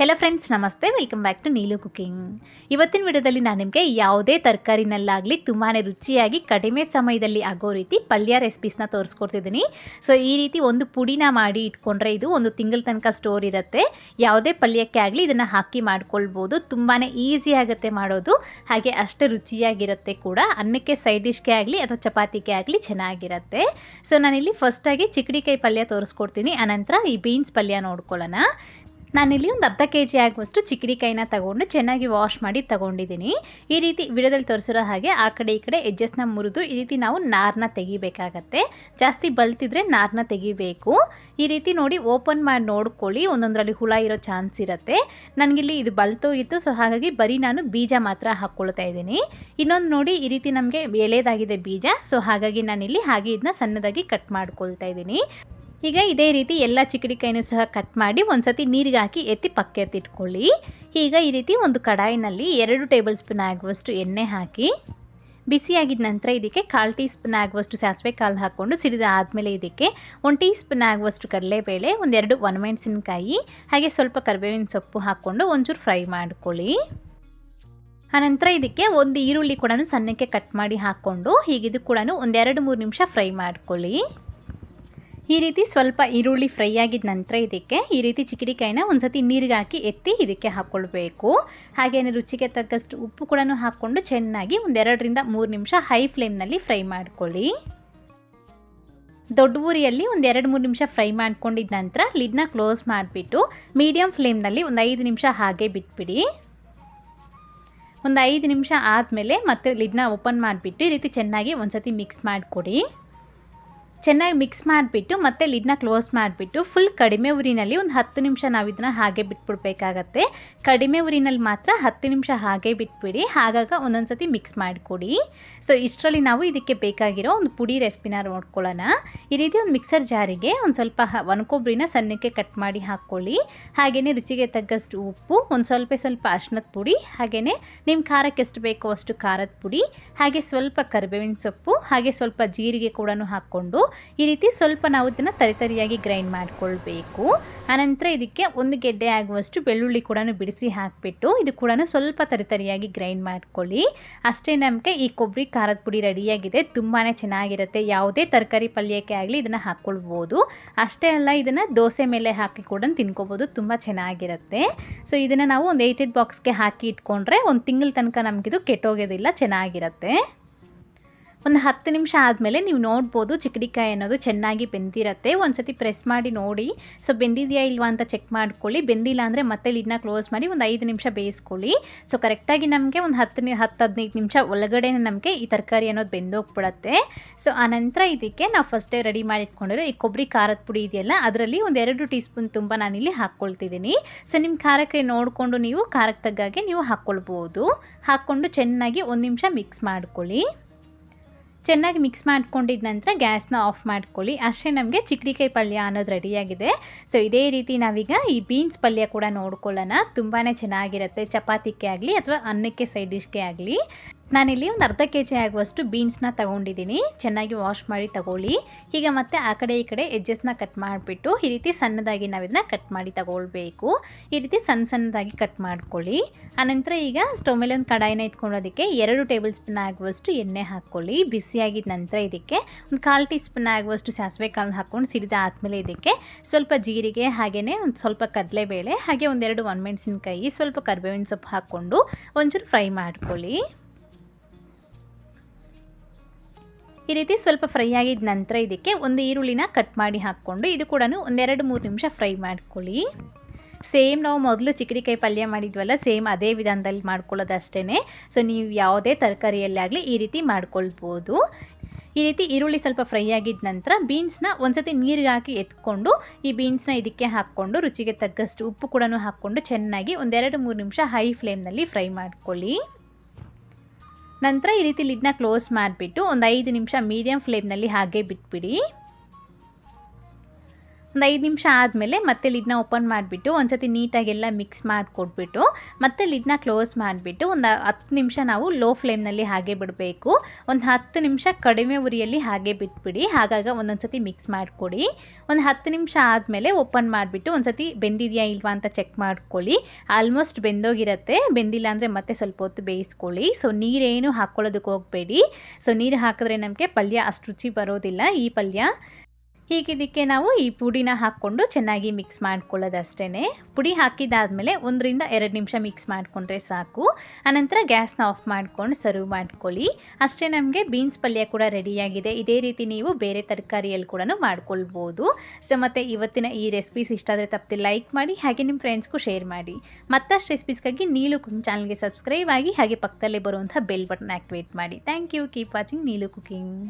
Hello friends ನಮಸ್ತೆ. Welcome back to Neelu cooking ಇವತ್ತಿನ ವಿಡಿಯೋದಲ್ಲಿ ನಾನು ನಿಮಗೆ ಯಾವುದೇ ತರಕಾರಿನಲ್ಲಾಗಲಿ ತುಂಬಾ ರುಚಿಯಾಗಿ, ಕಡಿಮೆ ಸಮಯದಲ್ಲಿ ಆಗೋ ರೀತಿ ಪಲ್ಯ ರೆಸಿಪೀಸ್ನ ತೋರಿಸ್ಕೊಡ್ತಿದ್ದೀನಿ. ಸೊ ಈ ರೀತಿ ಒಂದು ಪುಡಿನ ಮಾಡಿ ಇಟ್ಕೊಂಡ್ರೆ ಇದು ಒಂದು ತಿಂಗಳ ತನಕ ಸ್ಟೋರ್ ಇರುತ್ತೆ. ಯಾವುದೇ ಪಲ್ಯಕ್ಕೆ ಆಗಲಿ ಇದನ್ನು ಹಾಕಿ ಮಾಡ್ಕೊಳ್ಬೋದು. ತುಂಬಾ ಈಸಿ ಆಗುತ್ತೆ ಮಾಡೋದು. ಹಾಗೆ ಅಷ್ಟು ರುಚಿಯಾಗಿರುತ್ತೆ ಕೂಡ. ಅನ್ನಕ್ಕೆ ಸೈಡ್ ಡಿಶ್ಗೆ ಆಗಲಿ ಅಥವಾ ಚಪಾತಿಗೆ ಆಗಲಿ ಚೆನ್ನಾಗಿರುತ್ತೆ. ಸೊ ನಾನಿಲ್ಲಿ ಫಸ್ಟಾಗಿ ಚಿಕ್ಕಡಿಕಾಯಿ ಪಲ್ಯ ತೋರಿಸ್ಕೊಡ್ತೀನಿ. ಆನಂತರ ಈ ಬೀನ್ಸ್ ಪಲ್ಯ ನೋಡ್ಕೊಳ್ಳೋಣ. ನಾನಿಲ್ಲಿ ಒಂದು ಅರ್ಧ ಕೆ ಜಿ ಆಗುವಷ್ಟು ಚಿಕ್ಕಡಿಕಾಯಿನ ತಗೊಂಡು ಚೆನ್ನಾಗಿ ವಾಶ್ ಮಾಡಿ ತಗೊಂಡಿದ್ದೀನಿ. ಈ ರೀತಿ ವಿಡಿಯೋದಲ್ಲಿ ತೋರಿಸಿರೋ ಹಾಗೆ ಆ ಕಡೆ ಈ ಕಡೆ ಎಜ್ಜಸ್ನ ಮುರಿದು ಈ ರೀತಿ ನಾವು ನಾರನ್ನ ತೆಗಿಬೇಕಾಗತ್ತೆ. ಜಾಸ್ತಿ ಬಲ್ತಿದ್ರೆ ನಾರನ್ನ ತೆಗಿಬೇಕು. ಈ ರೀತಿ ನೋಡಿ ಓಪನ್ ಮಾಡಿ ನೋಡ್ಕೊಳ್ಳಿ, ಒಂದೊಂದರಲ್ಲಿ ಹುಳ ಇರೋ ಚಾನ್ಸ್ ಇರುತ್ತೆ. ನನಗಿಲ್ಲಿ ಇದು ಬಲ್ತೋ ಇತ್ತು, ಸೊ ಹಾಗಾಗಿ ಬರೀ ನಾನು ಬೀಜ ಮಾತ್ರ ಹಾಕ್ಕೊಳ್ತಾ ಇದ್ದೀನಿ. ಇನ್ನೊಂದು ನೋಡಿ ಈ ರೀತಿ ನಮಗೆ ಎಳೆದಾಗಿದೆ ಬೀಜ, ಸೊ ಹಾಗಾಗಿ ನಾನಿಲ್ಲಿ ಹಾಗೆ ಇದನ್ನ ಸಣ್ಣದಾಗಿ ಕಟ್ ಮಾಡ್ಕೊಳ್ತಾ ಇದ್ದೀನಿ. ಈಗ ಇದೇ ರೀತಿ ಎಲ್ಲ ಚಿಕ್ಕಡಿಕಾಯಿನೂ ಸಹ ಕಟ್ ಮಾಡಿ ಒಂದ್ಸತಿ ನೀರಿಗೆ ಹಾಕಿ ಎತ್ತಿ ಪಕ್ಕ ಎತ್ತಿಟ್ಕೊಳ್ಳಿ ಈಗ ಈ ರೀತಿ ಒಂದು ಕಡಾಯಿನಲ್ಲಿ ಎರಡು ಟೇಬಲ್ ಸ್ಪೂನ್ ಆಗುವಷ್ಟು ಎಣ್ಣೆ ಹಾಕಿ, ಬಿಸಿಯಾಗಿದ ನಂತರ ಇದಕ್ಕೆ ಕಾಲು ಟೀ ಸ್ಪೂನ್ ಆಗುವಷ್ಟು ಸಾಸಿವೆ ಕಾಳು ಹಾಕ್ಕೊಂಡು ಸಿಡಿದ ಆದಮೇಲೆ ಇದಕ್ಕೆ ಒಂದು ಟೀ ಸ್ಪೂನ್ ಆಗುವಷ್ಟು ಕಡಲೆಬೇಳೆ ಒಂದೆರಡು ಒಣಮೆಣಸಿನಕಾಯಿ, ಹಾಗೆ ಸ್ವಲ್ಪ ಕರಿಬೇವಿನ ಸೊಪ್ಪು ಹಾಕ್ಕೊಂಡು ಒಂಚೂರು ಫ್ರೈ ಮಾಡ್ಕೊಳ್ಳಿ. ಆನಂತರ ಇದಕ್ಕೆ ಒಂದು ಈರುಳ್ಳಿ ಕೂಡ ಸಣ್ಣಕ್ಕೆ ಕಟ್ ಮಾಡಿ ಹಾಕ್ಕೊಂಡು, ಹೀಗಿದು ಕೂಡ ಒಂದೆರಡು ಮೂರು ನಿಮಿಷ ಫ್ರೈ ಮಾಡ್ಕೊಳ್ಳಿ. ಈ ರೀತಿ ಸ್ವಲ್ಪ ಈರುಳ್ಳಿ ಫ್ರೈ ಆಗಿದ ನಂತರ ಇದಕ್ಕೆ ಈ ರೀತಿ ಚಿಕ್ಕಡಿಕಾಯಿನ ಒಂದ್ಸತಿ ನೀರಿಗೆ ಹಾಕಿ ಎತ್ತಿ ಇದಕ್ಕೆ ಹಾಕ್ಕೊಳ್ಬೇಕು ಹಾಗೆಯೇ ರುಚಿಗೆ ತಕ್ಕಷ್ಟು ಉಪ್ಪು ಕೂಡ ಹಾಕ್ಕೊಂಡು ಚೆನ್ನಾಗಿ ಒಂದೆರಡರಿಂದ ಮೂರು ನಿಮಿಷ ಹೈ ಫ್ಲೇಮ್ನಲ್ಲಿ ಫ್ರೈ ಮಾಡ್ಕೊಳ್ಳಿ. ದೊಡ್ಡ ಊರಿಯಲ್ಲಿ ಒಂದು ಎರಡು ಮೂರು ನಿಮಿಷ ಫ್ರೈ ಮಾಡ್ಕೊಂಡಿದ್ದ ನಂತರ ಲಿಡ್ನ ಕ್ಲೋಸ್ ಮಾಡಿಬಿಟ್ಟು ಮೀಡಿಯಮ್ ಫ್ಲೇಮ್ನಲ್ಲಿ ಒಂದು ಐದು ನಿಮಿಷ ಹಾಗೆ ಬಿಟ್ಬಿಡಿ. ಒಂದು ಐದು ನಿಮಿಷ ಆದಮೇಲೆ ಮತ್ತೆ ಲಿಡ್ನ ಓಪನ್ ಮಾಡಿಬಿಟ್ಟು ಈ ರೀತಿ ಚೆನ್ನಾಗಿ ಒಂದ್ಸತಿ ಮಿಕ್ಸ್ ಮಾಡಿಕೊಡಿ. ಚೆನ್ನಾಗಿ ಮಿಕ್ಸ್ ಮಾಡಿಬಿಟ್ಟು ಮತ್ತೆ ಲಿಡ್ನ ಕ್ಲೋಸ್ ಮಾಡಿಬಿಟ್ಟು ಫುಲ್ ಕಡಿಮೆ ಉರಿನಲ್ಲಿ ಒಂದು ಹತ್ತು ನಿಮಿಷ ನಾವು ಇದನ್ನ ಹಾಗೆ ಬಿಟ್ಬಿಡ್ಬೇಕಾಗತ್ತೆ. ಕಡಿಮೆ ಉರಿನಲ್ಲಿ ಮಾತ್ರ ಹತ್ತು ನಿಮಿಷ ಹಾಗೆ ಬಿಟ್ಬಿಡಿ. ಹಾಗಾಗ ಒಂದೊಂದು ಸತಿ ಮಿಕ್ಸ್ ಮಾಡಿಕೊಡಿ. ಸೊ ಇಷ್ಟರಲ್ಲಿ ನಾವು ಇದಕ್ಕೆ ಬೇಕಾಗಿರೋ ಒಂದು ಪುಡಿ ರೆಸಿಪಿನ ನೋಡ್ಕೊಳ್ಳೋಣ. ಈ ರೀತಿ ಒಂದು ಮಿಕ್ಸರ್ ಜಾರಿಗೆ ಒಂದು ಸ್ವಲ್ಪ ಒಣಕೊಬ್ಬರಿನ ಸಣ್ಣಕ್ಕೆ ಕಟ್ ಮಾಡಿ ಹಾಕ್ಕೊಳ್ಳಿ. ಹಾಗೆಯೇ ರುಚಿಗೆ ತಗ್ಗಷ್ಟು ಉಪ್ಪು, ಒಂದು ಸ್ವಲ್ಪ ಸ್ವಲ್ಪ ಅರ್ಶಿನದ ಪುಡಿ ಹಾಗೆಯೇ ನಿಮ್ಮ ಖಾರಕ್ಕೆ ಎಷ್ಟು ಬೇಕೋ ಅಷ್ಟು ಖಾರದ ಪುಡಿ, ಹಾಗೆ ಸ್ವಲ್ಪ ಕರಿಬೇವಿನ ಸೊಪ್ಪು, ಹಾಗೆ ಸ್ವಲ್ಪ ಜೀರಿಗೆ ಕೂಡ ಹಾಕ್ಕೊಂಡು ಈ ರೀತಿ ಸ್ವಲ್ಪ ನಾವು ಇದನ್ನು ತರಿತರಿಯಾಗಿ ಗ್ರೈಂಡ್ ಮಾಡಿಕೊಳ್ಬೇಕು. ಆನಂತರ ಇದಕ್ಕೆ ಒಂದು ಗೆಡ್ಡೆ ಆಗುವಷ್ಟು ಬೆಳ್ಳುಳ್ಳಿ ಕೂಡ ಬಿಡಿಸಿ ಹಾಕಿಬಿಟ್ಟು ಇದು ಕೂಡ ಸ್ವಲ್ಪ ತರಿತರಿಯಾಗಿ ಗ್ರೈಂಡ್ ಮಾಡ್ಕೊಳ್ಳಿ. ಅಷ್ಟೇ ನಮಗೆ ಈ ಕೊಬ್ಬರಿ, ಖಾರದ ಪುಡಿ ರೆಡಿಯಾಗಿದೆ. ತುಂಬಾ ಚೆನ್ನಾಗಿರುತ್ತೆ. ಯಾವುದೇ ತರಕಾರಿ ಪಲ್ಯಕ್ಕೆ ಆಗಲಿ ಇದನ್ನು ಹಾಕ್ಕೊಳ್ಬೋದು. ಅಷ್ಟೇ ಅಲ್ಲ, ಇದನ್ನು ದೋಸೆ ಮೇಲೆ ಹಾಕಿ ಕೂಡ ತಿನ್ಕೋಬೋದು. ತುಂಬ ಚೆನ್ನಾಗಿರುತ್ತೆ. ಸೊ ಇದನ್ನು ನಾವು ಒಂದು ಏಯ್ಟೆಡ್ ಬಾಕ್ಸ್ಗೆ ಹಾಕಿ ಇಟ್ಕೊಂಡ್ರೆ ಒಂದು ತಿಂಗಳ ತನಕ ನಮಗಿದು ಕೆಟ್ಟೋಗೋದಿಲ್ಲ. ಚೆನ್ನಾಗಿರುತ್ತೆ. ಒಂದು ಹತ್ತು ನಿಮಿಷ ಆದಮೇಲೆ ನೀವು ನೋಡ್ಬೋದು ಚಿಕ್ಕಡಿಕಾಯಿ ಅನ್ನೋದು ಚೆನ್ನಾಗಿ ಬೆಂದಿರತ್ತೆ. ಒಂದು ಸತಿ ಪ್ರೆಸ್ ಮಾಡಿ ನೋಡಿ. ಸೊ, ಬೆಂದಿದೆಯಾ ಇಲ್ವಾ ಅಂತ ಚೆಕ್ ಮಾಡ್ಕೊಳ್ಳಿ. ಬೆಂದಿಲ್ಲ ಅಂದರೆ ಮತ್ತೆ ಲಿಡ್ನ ಕ್ಲೋಸ್ ಮಾಡಿ ಒಂದು ಐದು ನಿಮಿಷ ಬೇಯಿಸ್ಕೊಳ್ಳಿ. ಸೊ, ಕರೆಕ್ಟಾಗಿ ನಮಗೆ ಒಂದು ಹತ್ತು ನಿ, ಹತ್ತು ಹದಿನೈದು ನಿಮಿಷ ಒಳಗಡೆ ನಮಗೆ ಈ ತರಕಾರಿ ಅನ್ನೋದು ಬೆಂದೋಗ್ಬಿಡತ್ತೆ. ಸೊ ಆನಂತರ ಇದಕ್ಕೆ ನಾವು ಫಸ್ಟೇ ರೆಡಿ ಮಾಡಿ ಇಟ್ಕೊಂಡಿರೋ ಈ ಕೊಬ್ಬರಿ ಖಾರದ ಪುಡಿ ಇದೆಯಲ್ಲ, ಅದರಲ್ಲಿ ಒಂದು ಎರಡು ಟೀ ಸ್ಪೂನ್ ತುಂಬ ನಾನಿಲ್ಲಿ ಹಾಕ್ಕೊಳ್ತಿದ್ದೀನಿ. ಸೊ ನಿಮ್ಮ ಖಾರಕ್ಕೆ ನೋಡಿಕೊಂಡು ನೀವು ಖಾರಕ್ಕೆ ತಗ್ಗಾಗೆ ನೀವು ಹಾಕ್ಕೊಳ್ಬೋದು. ಹಾಕ್ಕೊಂಡು ಚೆನ್ನಾಗಿ ಒಂದು ನಿಮಿಷ ಮಿಕ್ಸ್ ಮಾಡ್ಕೊಳ್ಳಿ. ಚೆನ್ನಾಗಿ ಮಿಕ್ಸ್ ಮಾಡ್ಕೊಂಡಿದ ನಂತರ ಗ್ಯಾಸ್ನ ಆಫ್ ಮಾಡ್ಕೊಳ್ಳಿ. ಅಷ್ಟೇ ನಮಗೆ ಚಿಕ್ಕಡಿಕಾಯಿ ಪಲ್ಯ ಅನ್ನೋದು ರೆಡಿಯಾಗಿದೆ ಸೊ ಇದೇ ರೀತಿ ನಾವೀಗ ಈ ಬೀನ್ಸ್ ಪಲ್ಯ ಕೂಡ ನೋಡ್ಕೊಳ್ಳೋಣ. ತುಂಬಾ ಚೆನ್ನಾಗಿರುತ್ತೆ. ಚಪಾತಿಕ್ಕೆ ಆಗಲಿ ಅಥವಾ ಅನ್ನಕ್ಕೆ ಸೈಡ್ ಡಿಶ್ಗೆ ಆಗಲಿ. ನಾನಿಲ್ಲಿ ಒಂದು ಅರ್ಧ ಕೆ ಜಿ ಆಗುವಷ್ಟು ಬೀನ್ಸ್ನ ತಗೊಂಡಿದ್ದೀನಿ. ಚೆನ್ನಾಗಿ ವಾಶ್ ಮಾಡಿ ತಗೊಳ್ಳಿ. ಈಗ ಮತ್ತೆ ಆ ಕಡೆ ಈ ಕಡೆ ಎಜ್ಜಸ್ನ ಕಟ್ ಮಾಡಿಬಿಟ್ಟು ಈ ರೀತಿ ಸಣ್ಣದಾಗಿ ನಾವು ಇದನ್ನ ಕಟ್ ಮಾಡಿ ತಗೊಳ್ಬೇಕು. ಈ ರೀತಿ ಸಣ್ಣ ಸಣ್ಣದಾಗಿ ಕಟ್ ಮಾಡ್ಕೊಳ್ಳಿ. ಆನಂತರ ಈಗ ಸ್ಟವ್ ಮೇಲೆ ಒಂದು ಕಡಾಯಿನ ಇಟ್ಕೊಳ್ಳೋದಕ್ಕೆ ಎರಡು ಟೇಬಲ್ ಸ್ಪೂನ್ ಆಗುವಷ್ಟು ಎಣ್ಣೆ ಹಾಕ್ಕೊಳ್ಳಿ. ಬಿಸಿಯಾಗಿದ ನಂತರ ಇದಕ್ಕೆ ಒಂದು ಕಾಲು ಟೀ ಸ್ಪೂನ್ ಆಗುವಷ್ಟು ಸಾಸಿವೆ ಕಾಳನ್ನ ಹಾಕ್ಕೊಂಡು ಸಿಡಿದ ಆದಮೇಲೆ ಇದಕ್ಕೆ ಸ್ವಲ್ಪ ಜೀರಿಗೆ ಹಾಗೆಯೇ ಒಂದು ಸ್ವಲ್ಪ ಕಡಲೆಬೇಳೆ ಹಾಗೆ ಒಂದೆರಡು ಒಣಮೆಣಸಿನಕಾಯಿ, ಸ್ವಲ್ಪ ಕರಿಬೇವಿನ ಸೊಪ್ಪು ಹಾಕ್ಕೊಂಡು ಒಂಚೂರು ಫ್ರೈ ಮಾಡ್ಕೊಳ್ಳಿ. ಈ ರೀತಿ ಸ್ವಲ್ಪ ಫ್ರೈ ಆಗಿದ ನಂತರ ಇದಕ್ಕೆ ಒಂದು ಈರುಳ್ಳಿನ ಕಟ್ ಮಾಡಿ ಹಾಕ್ಕೊಂಡು ಇದು ಕೂಡ ಒಂದೆರಡು ಮೂರು ನಿಮಿಷ ಫ್ರೈ ಮಾಡ್ಕೊಳ್ಳಿ. ಸೇಮ್ ನಾವು ಮೊದಲು ಚಿಕ್ಕಡಿಕಾಯಿ ಪಲ್ಯ ಮಾಡಿದ್ವಲ್ಲ, ಸೇಮ್ ಅದೇ ವಿಧಾನದಲ್ಲಿ ಮಾಡ್ಕೊಳ್ಳೋದು ಅಷ್ಟೇ ಸೊ ನೀವು ಯಾವುದೇ ತರಕಾರಿಯಲ್ಲಿ ಆಗಲಿ ಈ ರೀತಿ ಮಾಡ್ಕೊಳ್ಬೋದು. ಈ ರೀತಿ ಈರುಳ್ಳಿ ಸ್ವಲ್ಪ ಫ್ರೈ ಆಗಿದ ನಂತರ ಬೀನ್ಸ್ನ ಒಂದ್ಸತಿ ನೀರಿಗೆ ಹಾಕಿ ಎತ್ಕೊಂಡು ಈ ಬೀನ್ಸ್ನ ಇದಕ್ಕೆ ಹಾಕ್ಕೊಂಡು ರುಚಿಗೆ ತಕ್ಕಷ್ಟು ಉಪ್ಪು ಕೂಡ ಹಾಕ್ಕೊಂಡು ಚೆನ್ನಾಗಿ ಒಂದೆರಡು ಮೂರು ನಿಮಿಷ ಹೈ ಫ್ಲೇಮ್ನಲ್ಲಿ ಫ್ರೈ ಮಾಡ್ಕೊಳ್ಳಿ. ನಂತರ ಈ ರೀತಿ ಲಿಡ್ನ ಕ್ಲೋಸ್ ಮಾಡಿಬಿಟ್ಟು ಒಂದು ಐದು ನಿಮಿಷ ಮೀಡಿಯಮ್ ಫ್ಲೇಮ್ನಲ್ಲಿ ಹಾಗೆ ಬಿಟ್ಬಿಡಿ. ಒಂದು ಐದು ನಿಮಿಷ ಆದಮೇಲೆ ಮತ್ತೆ ಲಿಡ್ನ ಓಪನ್ ಮಾಡಿಬಿಟ್ಟು ಒಂದ್ಸತಿ ನೀಟಾಗೆಲ್ಲ ಮಿಕ್ಸ್ ಮಾಡಿಕೊಟ್ಬಿಟ್ಟು ಮತ್ತೆ ಲಿಡ್ನ ಕ್ಲೋಸ್ ಮಾಡಿಬಿಟ್ಟು ಒಂದು ಹತ್ತು ನಿಮಿಷ ನಾವು ಲೋ ಫ್ಲೇಮ್ನಲ್ಲಿ ಹಾಗೆ ಬಿಡಬೇಕು. ಒಂದು ಹತ್ತು ನಿಮಿಷ ಕಡಿಮೆ ಉರಿಯಲ್ಲಿ ಹಾಗೆ ಬಿಟ್ಬಿಡಿ. ಹಾಗಾಗ ಒಂದೊಂದು ಸತಿ ಮಿಕ್ಸ್ ಮಾಡಿಕೊಡಿ. ಒಂದು ಹತ್ತು ನಿಮಿಷ ಆದಮೇಲೆ ಓಪನ್ ಮಾಡಿಬಿಟ್ಟು ಒಂದು ಸತಿ ಬೆಂದಿದೆಯಾ ಇಲ್ವಾ ಅಂತ ಚೆಕ್ ಮಾಡ್ಕೊಳ್ಳಿ. ಆಲ್ಮೋಸ್ಟ್ ಬೆಂದೋಗಿರುತ್ತೆ. ಬೆಂದಿಲ್ಲ ಅಂದರೆ ಮತ್ತೆ ಸ್ವಲ್ಪ ಹೊತ್ತು ಬೇಯಿಸ್ಕೊಳ್ಳಿ. ಸೊ ನೀರೇನು ಹಾಕ್ಕೊಳ್ಳೋದಕ್ಕೆ ಹೋಗಬೇಡಿ. ಸೊ ನೀರು ಹಾಕಿದ್ರೆ ನಮಗೆ ಪಲ್ಯ ಅಷ್ಟು ರುಚಿ ಬರೋದಿಲ್ಲ ಈ ಪಲ್ಯ. ಹೀಗಿದ್ದಕ್ಕೆ ನಾವು ಈ ಪುಡಿನ ಹಾಕ್ಕೊಂಡು ಚೆನ್ನಾಗಿ ಮಿಕ್ಸ್ ಮಾಡ್ಕೊಳ್ಳೋದಷ್ಟೇ ಪುಡಿ ಹಾಕಿದ್ದಾದಮೇಲೆ ಒಂದರಿಂದ ಎರಡು ನಿಮಿಷ ಮಿಕ್ಸ್ ಮಾಡಿಕೊಂಡ್ರೆ ಸಾಕು. ಆನಂತರ ಗ್ಯಾಸ್ನ ಆಫ್ ಮಾಡ್ಕೊಂಡು ಸರ್ವ್ ಮಾಡ್ಕೊಳ್ಳಿ. ಅಷ್ಟೇ ನಮಗೆ ಬೀನ್ಸ್ ಪಲ್ಯ ಕೂಡ ರೆಡಿಯಾಗಿದೆ. ಇದೇ ರೀತಿ ನೀವು ಬೇರೆ ತರಕಾರಿಯಲ್ಲಿ ಕೂಡ ಮಾಡ್ಕೊಳ್ಬೋದು. ಸೊ ಮತ್ತು ಇವತ್ತಿನ ಈ ರೆಸಿಪೀಸ್ ಇಷ್ಟ ಆದರೆ ತಪ್ಪದೆ ಲೈಕ್ ಮಾಡಿ, ಹಾಗೆ ನಿಮ್ಮ ಫ್ರೆಂಡ್ಸ್ಗೂ ಶೇರ್ ಮಾಡಿ. ಮತ್ತಷ್ಟು ರೆಸಿಪೀಸ್ಗಾಗಿ ನೀಲು ಕುಕಿಂಗ್ ಚಾನಲ್ಗೆ ಸಬ್ಸ್ಕ್ರೈಬ್ ಆಗಿ, ಹಾಗೆ ಪಕ್ಕದಲ್ಲೇ ಬರುವಂಥ ಬೆಲ್ ಬಟನ್ ಆ್ಯಕ್ಟಿವೇಟ್ ಮಾಡಿ. Thank you keep watching Neelu cooking.